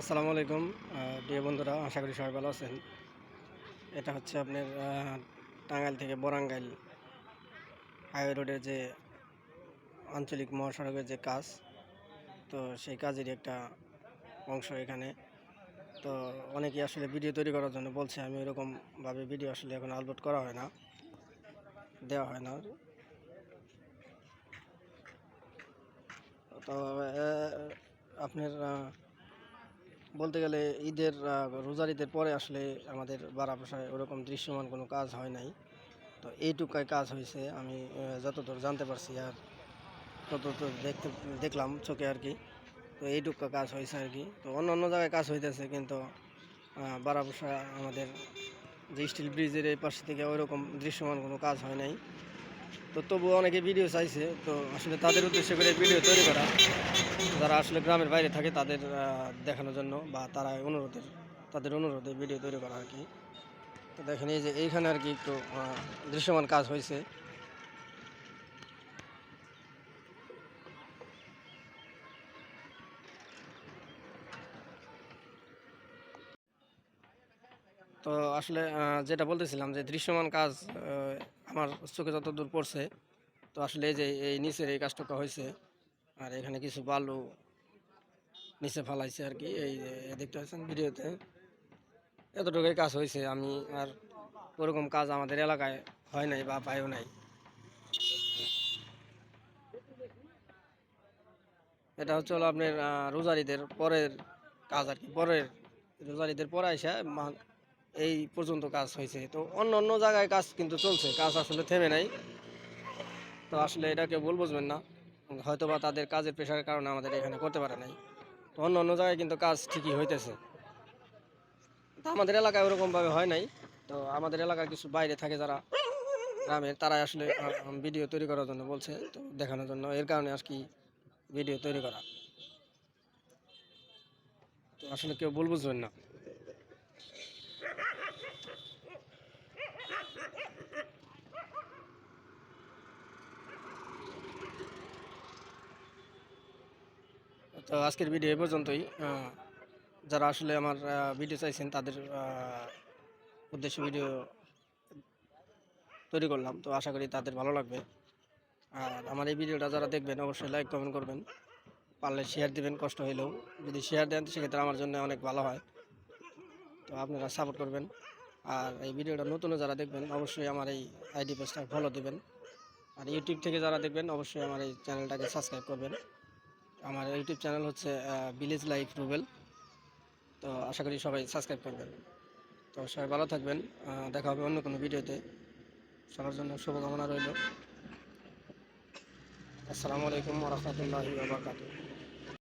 আসসালামু আলাইকুম। আহ, বন্ধুরা আশা করি সবাই ভালো আছেন। এটা হচ্ছে আপনার টাঙ্গাইল থেকে বরাঙ্গাইল হাইওয়ে রোডের যে আঞ্চলিক মহাসড়কের যে কাজ তো সেই কাজেরই একটা অংশ এখানে। তো অনেকেই আসলে ভিডিও তৈরি করার জন্য বলছে আমি ওরকমভাবে ভিডিও আসলে এখন আপলোড করা হয় না দেওয়া হয় না। তো আপনার বলতে গেলে ঈদের রোজার ঈদের পরে আসলে আমাদের বারা ওরকম দৃশ্যমান কোনো কাজ হয় নাই। তো এইটুকাই কাজ হয়েছে। আমি যতদূর জানতে পারছি আর ততদূর দেখতে, দেখলাম চোখে আর কি। তো এইটুকা কাজ হয়েছে আর কি। তো অন্য অন্য জায়গায় কাজ হইতেছে কিন্তু বারা আমাদের যে স্টিল ব্রিজের এই পাশ থেকে ওইরকম দৃশ্যমান কোনো কাজ হয় নাই। তো তবুও অনেকে ভিডিও চাইছে। তো আসলে তাদের উদ্দেশ্য করে ভিডিও তৈরি করা। যারা আসলে গ্রামের বাইরে থাকে তাদের দেখানোর জন্য বা তারা অনুরোধের, তাদের অনুরোধে ভিডিও তৈরি করা আর কি। তো দেখেন এই যে এইখানে আর কি একটু দৃশ্যমান কাজ হয়েছে তো আসলে যেটা বলতেছিলাম যে দৃশ্যমান কাজ আমার চোখে যত দূর পড়ছে, তো আসলে এই যে এই নিচের এই কাজটুকু হয়েছে আর এখানে কিছু বালু নিচে ফালাইছে আর কি, এই দেখতে পাচ্ছেন ভিডিওতে। এতটুকুই কাজ হয়েছে, আমি আর ওরকম কাজ আমাদের এলাকায় হয় নাই বা পাইও নাই। এটা হচ্ছে হলো আপনার রোজারিদের পরের কাজ আর কি, পরের, রোজারিদের পরে আসা এই পর্যন্ত কাজ হয়েছে। তো অন্য অন্য জায়গায় কাজ কিন্তু চলছে, কাজ আসলে থেমে নাই। তো আসলে এটা কেউ ভুল বুঝবেন না। হয়তো বা তাদের কাজের প্রেশারের কারণে আমাদের এখানে করতে পারে নাই। তো অন্য অন্য জায়গায় কিন্তু কাজ ঠিকই হইতেছে। তো আমাদের এলাকায় ওরকমভাবে হয় নাই। তো আমাদের এলাকার কিছু বাইরে থাকে যারা গ্রামের, তারাই আসলে ভিডিও তৈরি করার জন্য বলছে, তো দেখানোর জন্য। এর কারণে আর কি ভিডিও তৈরি করা। তো আসলে কেউ ভুল বুঝবেন না। তো আজকের ভিডিও এ পর্যন্তই। যারা আসলে আমার ভিডিও চাইছেন, তাদের উদ্দেশ্যে ভিডিও তৈরি করলাম। তো আশা করি তাদের ভালো লাগবে। আর আমার এই ভিডিওটা যারা দেখবেন, অবশ্যই লাইক কমেন্ট করবেন। পারলে শেয়ার দিবেন, কষ্ট হইলেও। যদি শেয়ার দেন, সেক্ষেত্রে আমার জন্য অনেক ভালো হয়। তো আপনারা সাপোর্ট করবেন। আর এই ভিডিওটা নতুন যারা দেখবেন, অবশ্যই আমার এই আইডি পেজটা ফলো দিবেন। আর ইউটিউব থেকে যারা দেখবেন, অবশ্যই আমার এই চ্যানেলটাকে সাবস্ক্রাইব করবেন। আমার ইউটিউব চ্যানেল হচ্ছে ভিলেজ লাইফ রুবেল তো আশা করি সবাই সাবস্ক্রাইব করবেন। তো সবাই ভালো থাকবেন। দেখা হবে অন্য কোনো ভিডিওতে। সবার জন্য শুভকামনা রইল। আসসালামু আলাইকুম রহমতুল্লাহ বারকাতুহ।